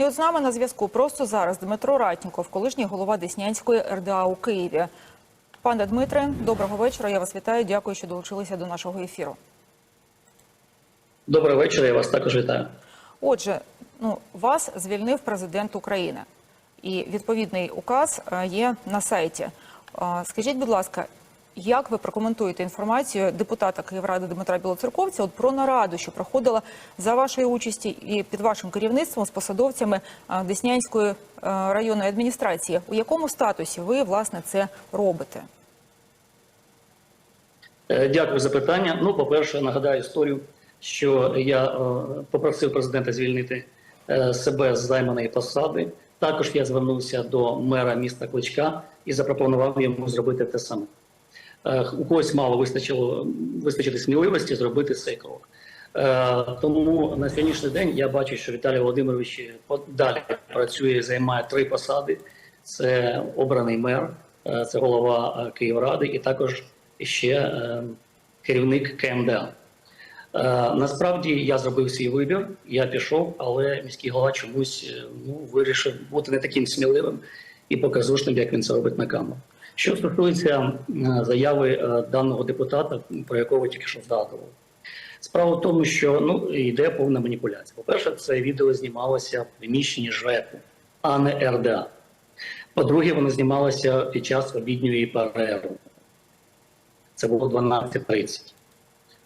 І от з нами на зв'язку просто зараз Дмитро Ратніков, колишній голова Деснянської РДА у Києві. Пане Дмитре, доброго вечора. Я вас вітаю. Дякую, що долучилися до нашого ефіру. Доброго вечора, я вас також вітаю. Отже, ну вас звільнив президент України, і відповідний указ е, є на сайті. Е, Скажіть, будь ласка, як ви прокоментуєте інформацію депутата Київради Дмитра Білоцерковця от про нараду, що проходила за вашої участі і під вашим керівництвом з посадовцями е, Деснянської е, районної адміністрації? У якому статусі ви власне це робите? Е, Дякую за питання. Ну, по-перше, нагадаю історію, що я попросив президента звільнити себе з займаної посади. Також я звернувся до мера міста Кличка і запропонував йому зробити те саме. Е, У когось мало вистачило вистачити сміливості зробити цей крок. Е, Тому на сьогоднішній день я бачу, що Віталій Володимирович далі працює, займає три посади: це обраний мер, е, це голова Київради, і також ще керівник КМДА. Насправді я зробив свій вибір, я пішов, але міський голова чомусь ну, вирішив бути не таким сміливим і показушним, як він це робить на камеру. Що стосується е, заяви е, даного депутата, про якого тільки що згадували. Справа в тому, що ну йде повна маніпуляція. По-перше, це відео знімалося в приміщенні ЖРЕКу, а не РДА. По-друге, воно знімалося під час обідньої перерви. Це було 12.30.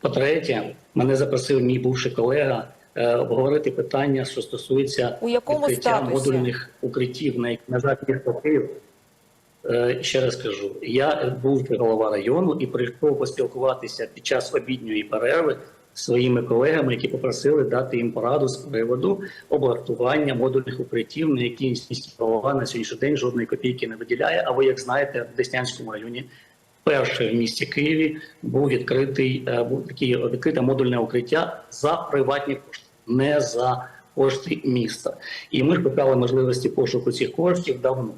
По-третє, мене запросив мій бувший колега е, обговорити питання, що стосується У якому відкриття статусі? модульних укриттів, на на жаль, Київ. Е, Ще раз кажу, я був голова району і прийшов поспілкуватися під час обідньої перерви своїми колегами, які попросили дати їм пораду з приводу облаштування модульних укриттів, на які міський голова на сьогоднішній день жодної копійки не виділяє. А ви, як знаєте, в Деснянському районі перше в місті Києві був відкритий е, був такі відкрите модульне укриття за приватні кошти, не за кошти міста. І ми шукали можливості пошуку цих коштів давно.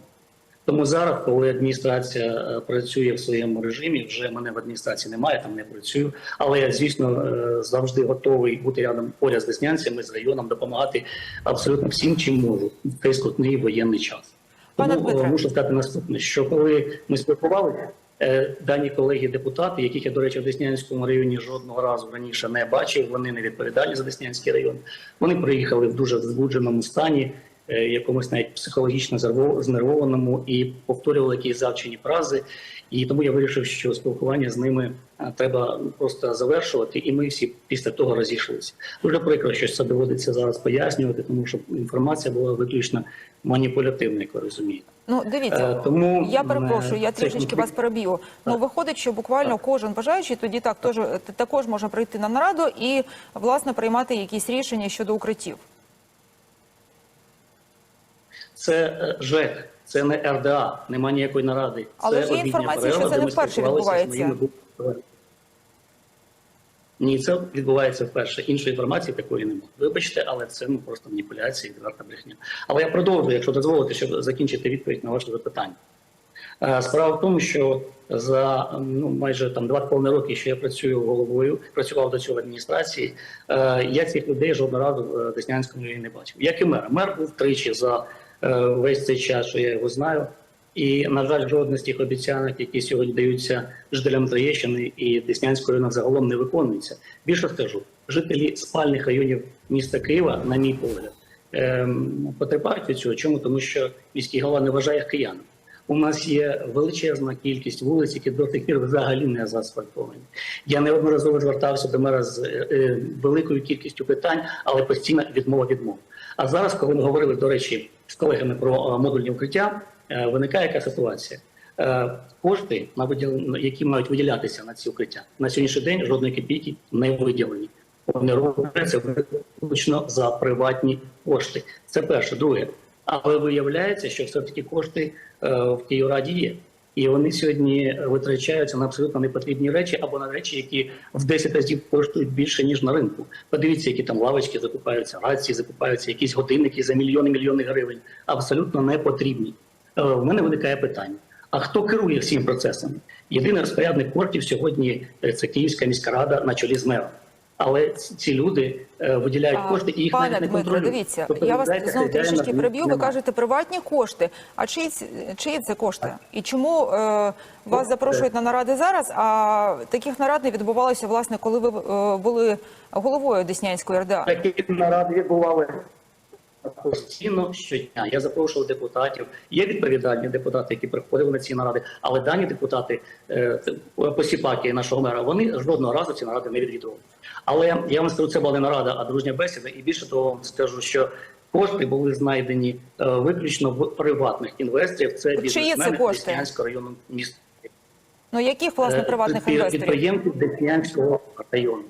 Тому зараз, коли адміністрація е, працює в своєму режимі, вже мене в адміністрації немає, там не працюю. Але я, звісно, е, завжди готовий бути рядом поряд з деснянцями, з районом, допомагати абсолютно всім, чим можу в цей скрутний воєнний час. Пане Тому е, Дмитре. мушу сказати наступне: що коли ми спілкувалися, е, дані колеги-депутати, яких я, до речі, в Деснянському районі жодного разу раніше не бачив, вони не відповідальні за Деснянський район. Вони приїхали в дуже збудженому стані, е, якомусь навіть психологічно знервованому, і повторювали якісь завчені фрази. І тому я вирішив, що спілкування з ними е, треба просто завершувати, і ми всі після того розійшлися. Дуже прикро, що це доводиться зараз пояснювати, тому що інформація була виключно маніпулятивна, як ви розумієте. Ну, дивіться, Е, тому, я перепрошую, я е, трішечки вас переб'ю. Ну, виходить, що буквально кожен бажаючий тоді так теж, також може прийти на нараду і, власне, приймати якісь рішення щодо укриттів. Це е, ЖЕК, це не РДА, нема ніякої наради. Але це ж є інформація, перерва, що це не вперше відбувається. Ні, це відбувається вперше. Іншої інформації такої немає. Вибачте, але це ну просто маніпуляція, відверта брехня. Але я продовжую, якщо дозволите, щоб закінчити відповідь на ваше запитання. Е, Справа в тому, що за ну майже там два половиною роки, що я працюю головою, працював до цього в адміністрації. е, Я цих людей жодного разу в Деснянському не бачив. Як і мер. Мер був тричі за весь цей час, що я його знаю. І, на жаль, жодна з тих обіцянок, які сьогодні даються жителям Троєщини і Деснянського району загалом не виконується. Більше скажу, жителі спальних районів міста Києва, на мій погляд, ем, потерпають від цього. Чому? Тому що міський голова не вважає їх киянами. У нас є величезна кількість вулиць, які до сих пір взагалі не заасфальтовані. Я неодноразово звертався до мера з е, е, великою кількістю питань, але постійно відмова відмова. А зараз, коли ми говорили, до речі, з колегами про е, модульні укриття, е, виникає яка ситуація. Е, Кошти, на виділ- які мають виділятися на ці укриття, на сьогоднішній день жодної копійки не виділені. Вони робляться виключно за приватні кошти. Це перше. Друге, але виявляється, що все-таки кошти е, в Київраді є. І вони сьогодні витрачаються на абсолютно непотрібні речі або на речі, які в 10 разів коштують більше ніж на ринку. Подивіться, які там лавочки закупаються, рації закупаються, якісь годинники за мільйони мільйони гривень. Абсолютно не потрібні. Е, мене виникає питання: а хто керує всім процесом? Єдиний розпорядник коштів сьогодні е, це Київська міська рада на чолі з мером. Але ці люди е, виділяють кошти і їх Пане навіть не Дмитро, контролюють. дивіться, Тобто, я вас знову трішечки приб'ю. Ви кажете приватні кошти. А чиї чиї це кошти? І чому е, вас запрошують на наради зараз? А таких нарад не відбувалося власне, коли ви е, були головою Деснянської РДА? Такі наради відбували постійно щодня. Я запрошував депутатів. Є відповідальні депутати, які приходили на ці наради, але дані депутати е, посіпаки нашого мера, вони жодного разу ці наради не відвідували. Але я вам скажу, це була не нарада, а дружня бесіда. І більше того, вам скажу, що кошти були знайдені е, виключно в приватних інвесторів. Це бізнесмени? Деснянського району міста. Ну яких власне Е, приватних інвесторів? Підприємців Деснянського району,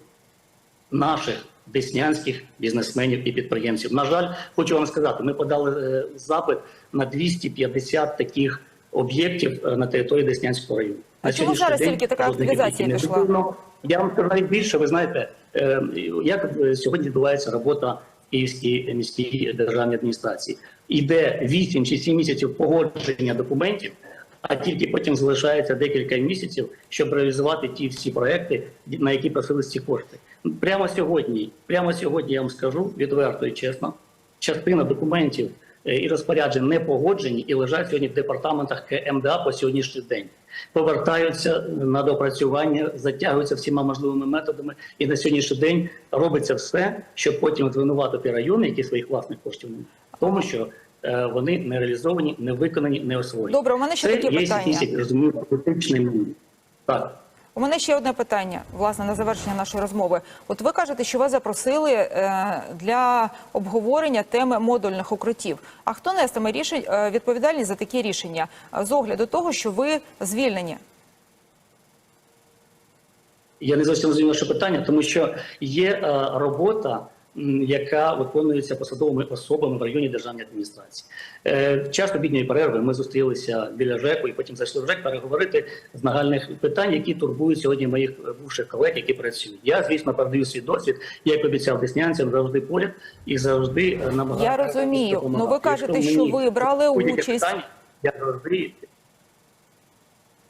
наших деснянських бізнесменів і підприємців. На жаль, хочу вам сказати, ми подали е, запит на 250 таких об'єктів е, на території Деснянського району. А чому зараз тільки така активізація пішла? Я вам скажу навіть більше, ви знаєте, е, як сьогодні відбувається робота в Київській міській державній адміністрації. Іде 8 чи 7 місяців погодження документів, а тільки потім залишається декілька місяців, щоб реалізувати ті всі проекти, на які просились ці кошти. Прямо сьогодні, прямо сьогодні я вам скажу відверто і чесно, частина документів е, і розпоряджень не погоджені і лежать сьогодні в департаментах КМДА по сьогоднішній день. Повертаються на допрацювання, затягуються всіма можливими методами, і на сьогоднішній день робиться все, щоб потім звинуватити райони, які своїх власних коштів мають, тому, що вони не реалізовані, не виконані, не освоєні. Добре, у мене ще Це таке питання. розумію, політичний. Так. У мене ще одне питання, власне, на завершення нашої розмови. От ви кажете, що вас запросили е, для обговорення теми модульних укриттів. А хто нестиме рішень е, відповідальність за такі рішення е, з огляду того, що ви звільнені? Я не зовсім розумію ваше питання, тому що є е, робота, яка виконується посадовими особами в районі державної адміністрації. Е, в час обідньої перерви ми зустрілися біля ЖЕКу і потім зайшли в ЖЕК переговорити з нагальних питань, які турбують сьогодні моїх бувших колег, які працюють. Я, звісно, передаю свій досвід, як обіцяв деснянцям, завжди поряд і завжди е, намагаюся. Я розумію. Ну, ви кажете, що ви брали участь. питання, Я завжди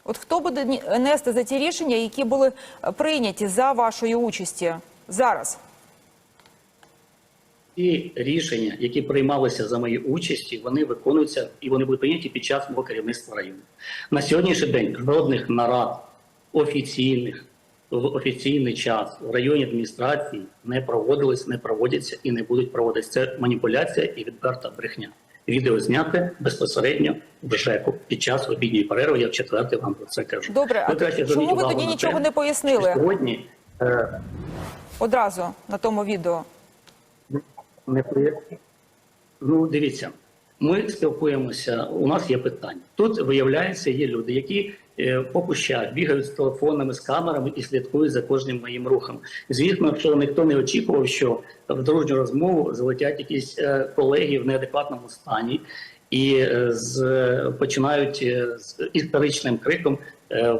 От хто буде нести за ті рішення, які були е, прийняті за вашої участі зараз? Ті рішення, які приймалися за мої участі, вони виконуються і вони будуть прийняті під час мого керівництва району. На сьогоднішній день жодних нарад офіційних в офіційний час в районі адміністрації не проводились, не проводяться і не будуть проводитися. Це маніпуляція і відверта брехня. Відео зняте безпосередньо в ЖЕКу під час обідньої перерви. Я в четвертий вам про це кажу. Добре, Ви краще чому ви тоді нічого не пояснили? Сьогодні е, Одразу на тому відео. Не Ну, дивіться, ми спілкуємося. У нас є питання. Тут виявляється, є люди, які е, по кущах бігають з телефонами, з камерами і слідкують за кожним моїм рухом. Звісно, що ніхто не очікував, що в дружню розмову залетять якісь е, колеги в неадекватному стані і е, з починають з історичним криком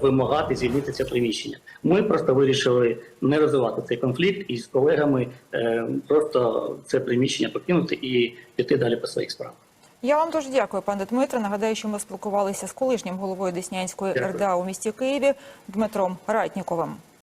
вимагати звільнити це приміщення. Ми просто вирішили не розвивати цей конфлікт і з колегами е, просто це приміщення покинути і піти далі по своїх справах. Я вам дуже дякую, пане Дмитре. Нагадаю, що ми спілкувалися з колишнім головою Деснянської Дякую. РДА у місті Києві Дмитром Ратніковим.